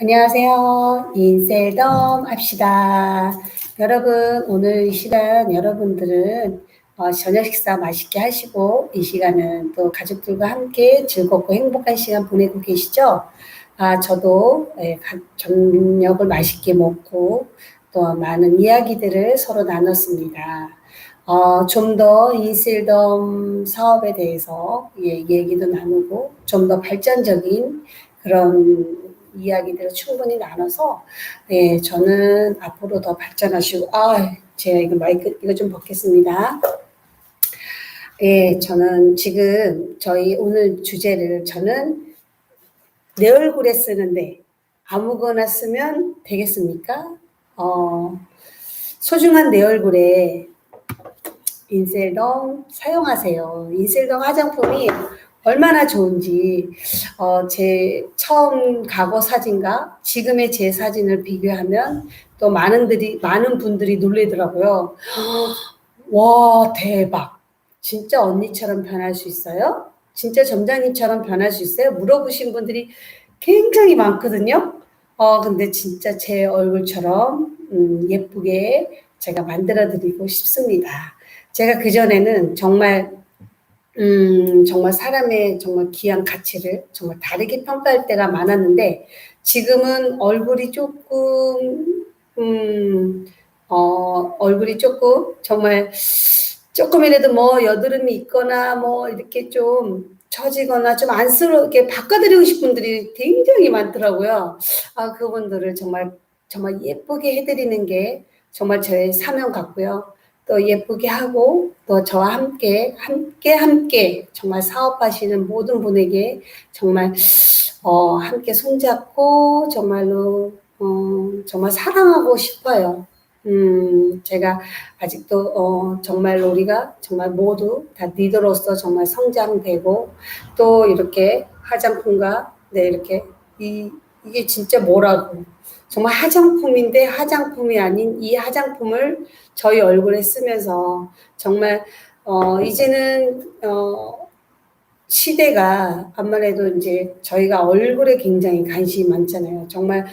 안녕하세요. 인셀덤 합시다. 여러분, 오늘 이 시간 여러분들은 어, 저녁 식사 맛있게 하시고 이 시간은 또 가족들과 함께 즐겁고 행복한 시간 보내고 계시죠? 아, 저도 예, 가- 저녁을 맛있게 먹고 또 많은 이야기들을 서로 나눴습니다. 어, 좀 더 인셀덤 사업에 대해서 예, 얘기도 나누고 좀 더 발전적인 그런 이야기들을 충분히 나눠서 네, 저는 앞으로 더 발전하시고 아, 제가 이거 마이크 이거 좀 벗겠습니다. 예, 저는 지금 저희 오늘 주제를 저는 내 얼굴에 쓰는데 아무거나 쓰면 되겠습니까? 어, 소중한 내 얼굴에 인셀덤 사용하세요. 인셀덤 화장품이 얼마나 좋은지 어, 제 처음 과거 사진과 지금의 제 사진을 비교하면 또 많은들이 많은 분들이 놀래더라고요. 와 대박! 진짜 언니처럼 변할 수 있어요? 진짜 점장님처럼 변할 수 있어요? 물어보신 분들이 굉장히 많거든요. 어 근데 진짜 제 얼굴처럼 음, 예쁘게 제가 만들어 드리고 싶습니다. 제가 그 전에는 정말 음, 정말 사람의 정말 귀한 가치를 정말 다르게 평가할 때가 많았는데 지금은 얼굴이 조금 음, 어, 얼굴이 조금 정말 조금이라도 뭐 여드름이 있거나 뭐 이렇게 좀 처지거나 좀 안쓰럽게 바꿔드리고 싶은 분들이 굉장히 많더라고요. 아, 그분들을 정말 정말 예쁘게 해드리는 게 정말 저의 사명 같고요. 또 예쁘게 하고 또 저와 함께 함께 함께 정말 사업하시는 모든 분에게 정말 어, 함께 손잡고 정말로 어, 정말 사랑하고 싶어요. 음, 제가 아직도 어, 정말 우리가 정말 모두 다 리더로서 정말 성장되고 또 이렇게 화장품과 네 이렇게 이 이게 진짜 뭐라고 정말 화장품인데 화장품이 아닌 이 화장품을 저희 얼굴에 쓰면서 정말 어 이제는 어 시대가 아무래도 이제 저희가 얼굴에 굉장히 관심이 많잖아요. 정말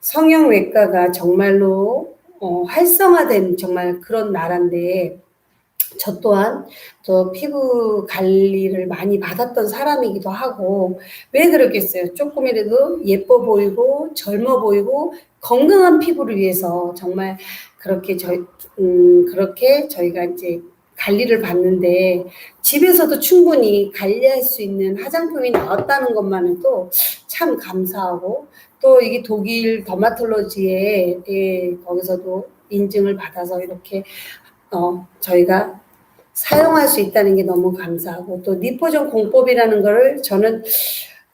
성형외과가 정말로 어 활성화된 정말 그런 나라인데 저 또한 또 피부 관리를 많이 받았던 사람이기도 하고 왜 그러겠어요? 조금이라도 예뻐 보이고 젊어 보이고 건강한 피부를 위해서 정말 그렇게 저희 음 그렇게 저희가 이제 관리를 받는데 집에서도 충분히 관리할 수 있는 화장품이 나왔다는 것만으로도 참 감사하고 또 이게 독일 더마톨로지에 예, 거기서도 인증을 받아서 이렇게 어, 저희가 사용할 수 있다는 게 너무 감사하고 또 니포존 공법이라는 거를 저는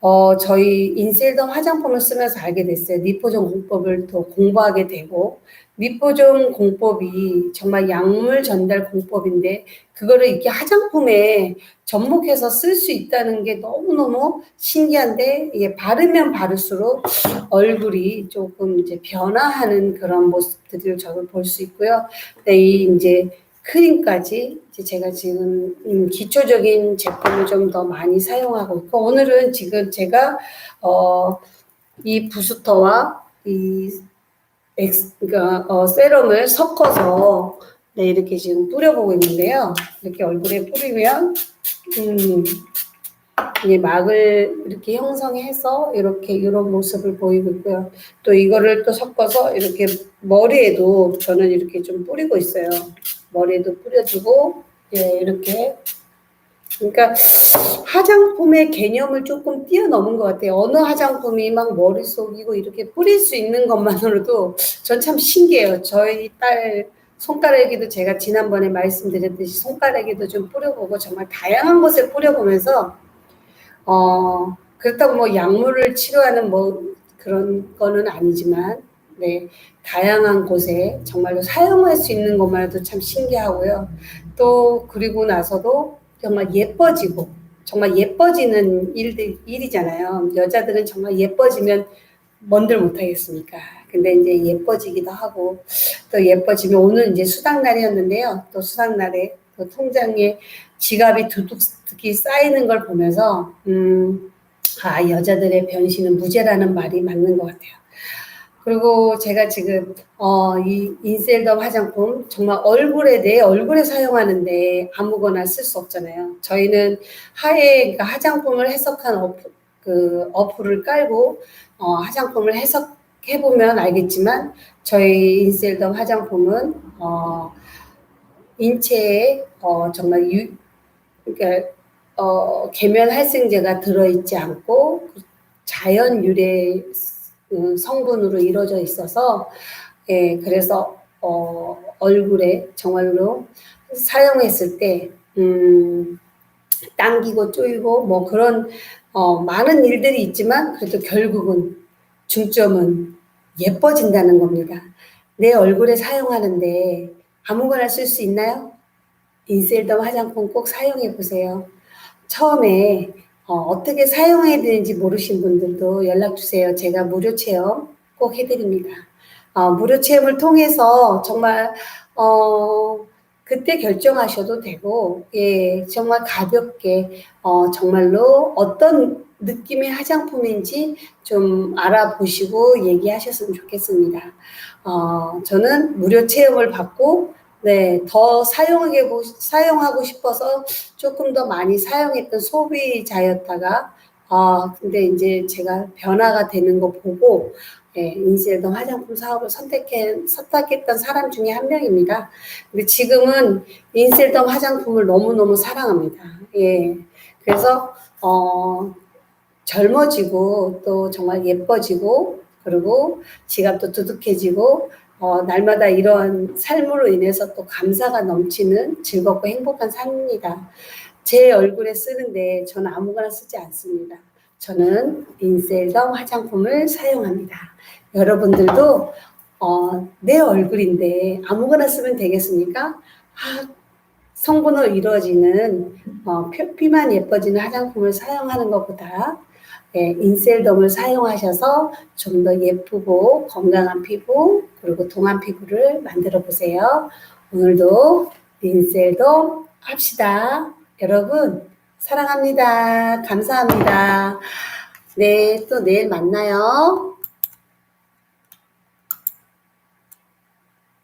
어, 저희 인셀덤 화장품을 쓰면서 알게 됐어요. 니포존 공법을 또 공부하게 되고 니포존 공법이 정말 약물 전달 공법인데 그거를 이렇게 화장품에 접목해서 쓸 수 있다는 게 너무너무 신기한데 이게 바르면 바를수록 얼굴이 조금 이제 변화하는 그런 모습들을 저도 볼수 있고요. 네, 이 이제 크림까지 이제 제가 지금 음, 기초적인 제품을 좀 더 많이 사용하고 있고 오늘은 지금 제가 어, 이 부스터와 이 엑스, 그러니까 어, 세럼을 섞어서 네, 이렇게 지금 뿌려보고 있는데요. 이렇게 얼굴에 뿌리면 음, 이 막을 이렇게 형성해서 이렇게 이런 모습을 보이고 있고요. 또 이거를 또 섞어서 이렇게 머리에도 저는 이렇게 좀 뿌리고 있어요. 머리에도 뿌려주고 예, 이렇게 그러니까 화장품의 개념을 조금 뛰어넘은 것 같아요. 어느 화장품이 막 머릿속이고 이렇게 뿌릴 수 있는 것만으로도 전 참 신기해요. 저희 딸 손가락에도 제가 지난번에 말씀드렸듯이 손가락에도 좀 뿌려보고 정말 다양한 곳에 뿌려보면서 어 그렇다고 뭐 약물을 치료하는 뭐 그런 거는 아니지만 네 다양한 곳에 정말로 사용할 수 있는 것만으로도 참 신기하고요. 또 그리고 나서도 정말 예뻐지고 정말 예뻐지는 일들 일이잖아요. 여자들은 정말 예뻐지면 뭔들 못하겠습니까? 근데 이제 예뻐지기도 하고 또 예뻐지면 오늘 이제 수당 날이었는데요. 또 수당 날에 또 통장에 지갑이 두둑히 쌓이는 걸 보면서 음, 아 여자들의 변신은 무죄라는 말이 맞는 것 같아요. 그리고 제가 지금 어, 이 인셀더 화장품 정말 얼굴에 내 얼굴에 사용하는데 아무거나 쓸 수 없잖아요. 저희는 하얘 그러니까 화장품을 해석한 어플, 그 어플을 깔고 어, 화장품을 해석해 보면 알겠지만 저희 인셀더 화장품은 어, 인체에 어, 정말 유, 그러니까 어, 계면 활성제가 들어있지 않고 자연 유래 음, 성분으로 이루어져 있어서 예, 그래서 어, 얼굴에 정말로 사용했을 때 음, 당기고 쪼이고 뭐 그런 어, 많은 일들이 있지만 그래도 결국은 중점은 예뻐진다는 겁니다. 내 얼굴에 사용하는데 아무거나 쓸 수 있나요? 인셀덤 화장품 꼭 사용해 보세요. 처음에 어, 떻게 사용해야 되는지 모르신 분들도 연락 주세요. 제가 무료 체험 꼭 해드립니다. 어, 무료 체험을 통해서 정말 어, 그때 결정하셔도 되고, 예, 정말 가볍게 어, 정말로 어떤 느낌의 화장품인지 좀 알아보시고 얘기하셨으면 좋겠습니다. 어, 저는 무료 체험을 받고 네, 더 사용하게 보- 사용하고 싶어서 조금 더 많이 사용했던 소비자였다가 아 근데 이제 제가 변화가 되는 거 보고 예, 인셀덤 화장품 사업을 선택해 선택했던 사람 중에 한 명입니다. 근데 지금은 인셀덤 화장품을 너무 너무 사랑합니다. 예, 그래서 어 젊어지고 또 정말 예뻐지고 그리고 지갑도 두둑해지고 어, 날마다 이런 삶으로 인해서 또 감사가 넘치는 즐겁고 행복한 삶입니다. 제 얼굴에 쓰는데 저는 아무거나 쓰지 않습니다. 저는 인셀덤 화장품을 사용합니다. 여러분들도 어, 내 얼굴인데 아무거나 쓰면 되겠습니까? 아, 성분으로 이루어지는 어, 표피만 예뻐지는 화장품을 사용하는 것보다 예, 인셀덤을 사용하셔서 좀 더 예쁘고 건강한 피부 그리고 동안 피부를 만들어 보세요. 오늘도 인셀덤 합시다. 여러분 사랑합니다. 감사합니다. 네, 또 내일 만나요.